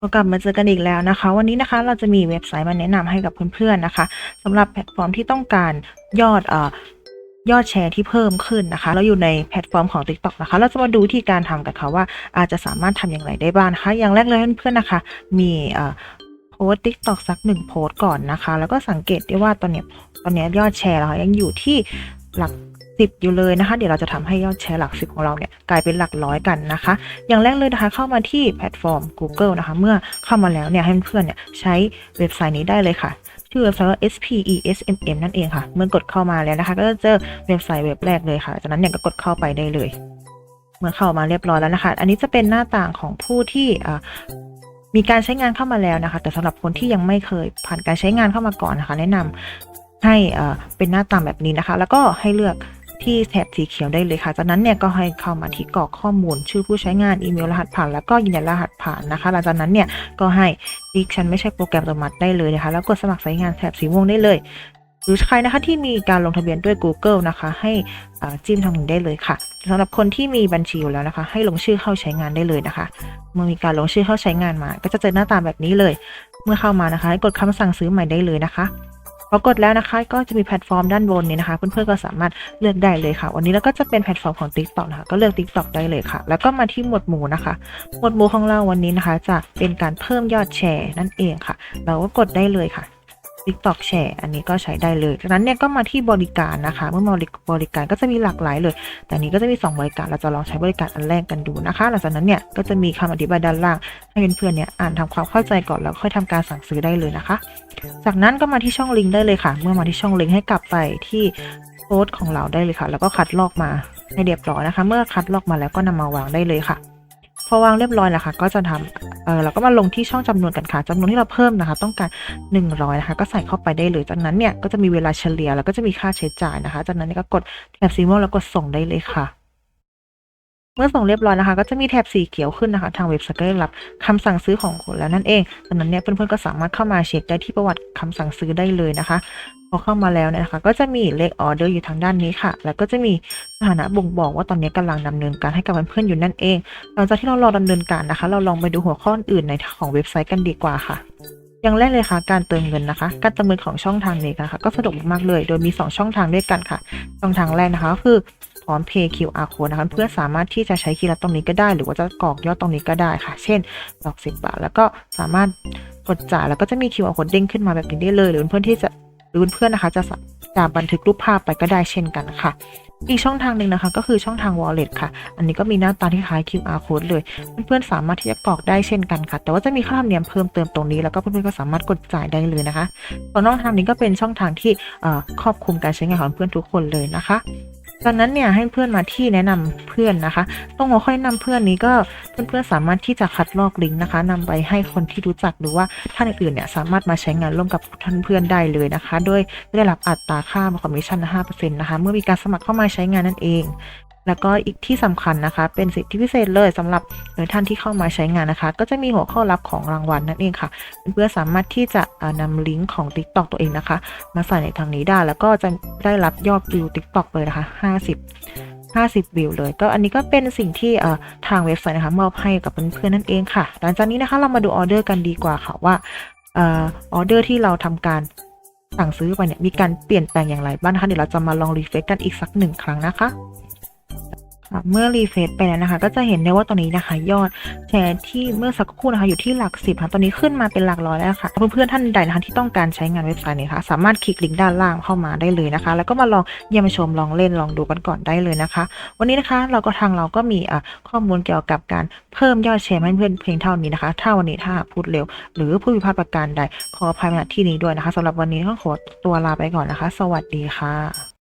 ก็กลับมาเจอกันอีกแล้วนะคะ วันนี้นะคะเราจะมีเว็บไซต์มาแนะนำให้กับเพื่อนๆนะคะสำหรับแพลตฟอร์มที่ต้องการยอดเอ่อยอดแชร์ที่เพิ่มขึ้นนะคะแล้วอยู่ในแพลตฟอร์มของ TikTok นะคะ เราจะมาดูวิธีการทำกันค่ะว่าอาจจะสามารถทำอย่างไรได้บ้างนะคะ อย่างแรกเลยเพื่อนๆนะคะ มีเอ่อโพสติ๊กตอกสักหนึ่งโพสก่อนนะคะ แล้วก็สังเกตได้ว่าตอนเนี้ยตอนนี้ยยอดแชร์เรายังอยู่ที่หลัก สิบอยู่เลยนะคะ เดี๋ยวเราจะทำให้ยอดแชร์หลักสิบของเราเนี่ยกลายเป็นหลักร้อยกันนะคะ อย่างแรกเลยนะคะเข้ามาที่แพลตฟอร์ม Google นะคะ เมื่อเข้ามาแล้วเนี่ยให้เพื่อนเนี่ยใช้เว็บไซต์นี้ได้เลยค่ะชื่อเว็บไซต์ว่า SPESMM นั่นเองค่ะ เมื่อกดเข้ามาแล้วนะคะ ก็จะเจอเว็บไซต์เว็บแรกเลยค่ะ จากนั้นเนี่ยก็กดเข้าไปได้เลย เมื่อเข้ามาเรียบร้อยแล้วนะคะ อันนี้จะเป็นหน้าต่างของผู้ที่มีการใช้งานเข้ามาแล้วนะคะ แต่สำหรับคนที่ยังไม่เคยผ่านการใช้งานเข้ามาก่อนนะคะ แนะนำให้เป็นหน้าต่างแบบนี้นะคะ แล้วก็ให้เลือก ที่แถบสีเขียวได้เลยค่ะ จากนั้นเนี่ยก็ให้เข้ามาที่กรอกข้อมูล ชื่อผู้ใช้งานอีเมลรหัสผ่านแล้วก็ยืนยันรหัสผ่านนะคะ หลังจากนั้นเนี่ยก็ให้ดิฉันไม่ใช่โปรแกรมอัตโนมัติได้เลยนะคะ แล้วกดสมัครใช้งานแถบสีม่วงได้เลย หรือใครนะคะที่มีการลงทะเบียนด้วย Google นะคะ ให้จิ้มทางนี้ได้เลยค่ะสำหรับคนที่มีบัญชีอยู่แล้วนะคะ ให้ลงชื่อเข้าใช้งานได้เลยนะคะ เมื่อมีการลงชื่อเข้าใช้งานมา ก็จะเจอหน้าตาแบบนี้เลย เมื่อเข้ามานะคะให้กดคำสั่งซื้อใหม่ได้เลยนะคะ พอกดแล้วนะคะก็จะมีแพลตฟอร์มด้านบนนี้นะคะ เพื่อนๆก็สามารถเลือกได้เลยค่ะ วันนี้เราก็จะเป็นแพลตฟอร์มของ TikTok นะคะก็เลือก TikTok ได้เลยค่ะ แล้วก็มาที่หมวดหมู่นะคะ หมวดหมู่ของเราวันนี้นะคะ จะเป็นการเพิ่มยอดแชร์นั่นเองค่ะ เราก็กดได้เลยค่ะ TikTok แชร์อันนี้ก็ใช้ได้เลยจากนั้นเนี่ยก็มาที่บริการนะคะ เมื่อมาบริการก็จะมีหลากหลายเลย แต่นี้ก็จะมี 2 บริการเราจะลองใช้บริการอันแรกกันดูนะคะ หลังจากนั้นเนี่ยก็จะมีคำอธิบายด้านล่าง ให้เพื่อนๆเนี่ยอ่านทำความเข้าใจก่อนแล้วค่อยทำการสั่งซื้อได้เลยนะคะ จากนั้นก็มาที่ช่องลิงก์ได้เลยค่ะ เมื่อมาที่ช่องลิงก์ให้กลับไปที่โพสต์ของเราได้เลยค่ะ แล้วก็คัดลอกมาให้เรียบร้อยนะคะ เมื่อคัดลอกมาแล้วก็นำมาวางได้เลยค่ะ พอวางเรียบร้อยแล้วค่ะก็จะทำเออเราก็มาลงที่ช่องจำนวนกันค่ะจำนวนที่เราเพิ่มนะคะ ต้องการ 100 นะคะ ก็ใส่เข้าไปได้เลย จากนั้นเนี่ยก็จะมีเวลาเฉลี่ยแล้วก็จะมีค่าใช้จ่ายนะคะ จากนั้นเนี่ยก็กดแถบซีโมแล้วกดส่งได้เลยค่ะ เมื่อส่งเรียบร้อยนะคะ ก็จะมีแถบสีเขียวขึ้นนะคะ ทางเว็บไซต์ก็ได้รับคำสั่งซื้อของคุณแล้วนั่นเองจากนั้นเนี่ยเพื่อนๆก็สามารถเข้ามาเช็คได้ที่ประวัติคำสั่งซื้อได้เลยนะคะพอเข้ามาแล้วเนี่ยนะคะ ก็จะมีเลขออเดอร์อยู่ทางด้านนี้ค่ะ แล้วก็จะมีสถานะบ่งบอกว่าตอนนี้กำลังดำเนินการให้กับเพื่อนๆอยู่นั่นเองหลังจากที่เรารอดำเนินการนะคะ เราลองไปดูหัวข้ออื่นในของเว็บไซต์กันดีกว่าค่ะอย่างแรกเลยค่ะการเติมเงินนะคะ การเติมเงินของช่องทางนี้นะคะ ก็สะดวกมากเลย โดยมี 2 ช่องทางด้วยกันค่ะ ช่องทางแรกนะคะ คือ ร้อมเพย์ QR code นะคะเพื่อสามารถที่จะใช้คีย์ลัดตรงนี้ก็ได้ หรือว่าจะกรอกยอดตรงนี้ก็ได้ค่ะ เช่นดอกสิบบาท แล้วก็สามารถกดจ่ายแล้วก็จะมี QR code เด้งขึ้นมาแบบนี้ได้เลย หรือเพื่อนที่จะหรือเพื่อนนะคะจะจะบันทึกรูปภาพไปก็ได้เช่นกันค่ะ อีกช่องทางหนึ่งนะคะ ก็คือช่องทาง wallet ค่ะ อันนี้ก็มีหน้าตาที่คล้าย QR code เลย เพื่อนๆสามารถที่จะกรอกได้เช่นกันค่ะ แต่ว่าจะมีค่าธรรมเนียมเพิ่มเติมตรงนี้แล้วก็เพื่อนๆก็สามารถกดจ่ายได้เลยนะคะส่วนช่องทางนี้ก็เป็นช่องทางที่ครอบคลุมการใช้งานของเพื่อนทุกคนเลยนะคะ จากนั้นเนี่ยให้เพื่อนมาที่แนะนำเพื่อนนะคะ ตรงหัวข้อแนะนำเพื่อนนี้ก็เพื่อนๆสามารถที่จะคัดลอกลิงก์นะคะนำไปให้คนที่รู้จักหรือว่าท่านอื่นๆเนี่ยสามารถมาใช้งานร่วมกับท่านเพื่อนได้เลยนะคะ โดยได้รับอัตราค่าคอมมิชชั่น5%นะคะ เมื่อมีการสมัครเข้ามาใช้งานนั่นเอง แล้วก็อีกที่สำคัญนะคะ เป็นสิทธิพิเศษเลยสำหรับท่านที่เข้ามาใช้งานนะคะ ก็จะมีหัวข้อลับของรางวัลนั่นเองค่ะ เพื่อสามารถที่จะเอ่อนำลิงก์ของ TikTok ตัวเองนะคะ มาใส่ในทางนี้ได้ แล้วก็จะได้รับยอดวิว TikTok เลยนะคะ 50 50 วิวเลย ก็อันนี้ก็เป็นสิ่งที่ทางเว็บไซต์นะคะมอบให้กับเพื่อนๆนั่นเองค่ะ หลังจากนี้นะคะเรามาดูออเดอร์กันดีกว่าค่ะว่าออเดอร์ที่เราทำการสั่งซื้อไปเนี่ยมีการเปลี่ยนแปลงอย่างไรบ้างนะคะเดี๋ยวเราจะมาลองรีเฟซกันอีกสักหนึ่งครั้งนะคะ เมื่อรีเฟซไปแล้วนะคะ ก็จะเห็นได้ว่าตอนนี้นะคะ ยอดแชร์ที่เมื่อสักครู่นะคะ อยู่ที่หลักสิบค่ะตอนนี้ขึ้นมาเป็นหลักร้อยแล้วค่ะเพื่อนๆท่านใดนะคะที่ต้องการใช้งานเว็บไซต์นี้ค่ะสามารถคลิกลิงก์ด้านล่างเข้ามาได้เลยนะคะ แล้วก็มาลองเยี่ยมชมลองเล่นลองดูกันก่อนได้เลยนะคะ วันนี้นะคะเราก็ทางเราก็มีอะข้อมูลเกี่ยวกับการเพิ่มยอดแชร์ให้เพื่อนเพียงเท่านี้นะคะ ถ้าวันนี้ถ้าพูดเร็ว หรือผู้พิพาทประการใดขออภัยมาณที่นี้ด้วยนะคะสำหรับวันนี้ต้องขอตัวลาไปก่อนนะคะ สวัสดีค่ะ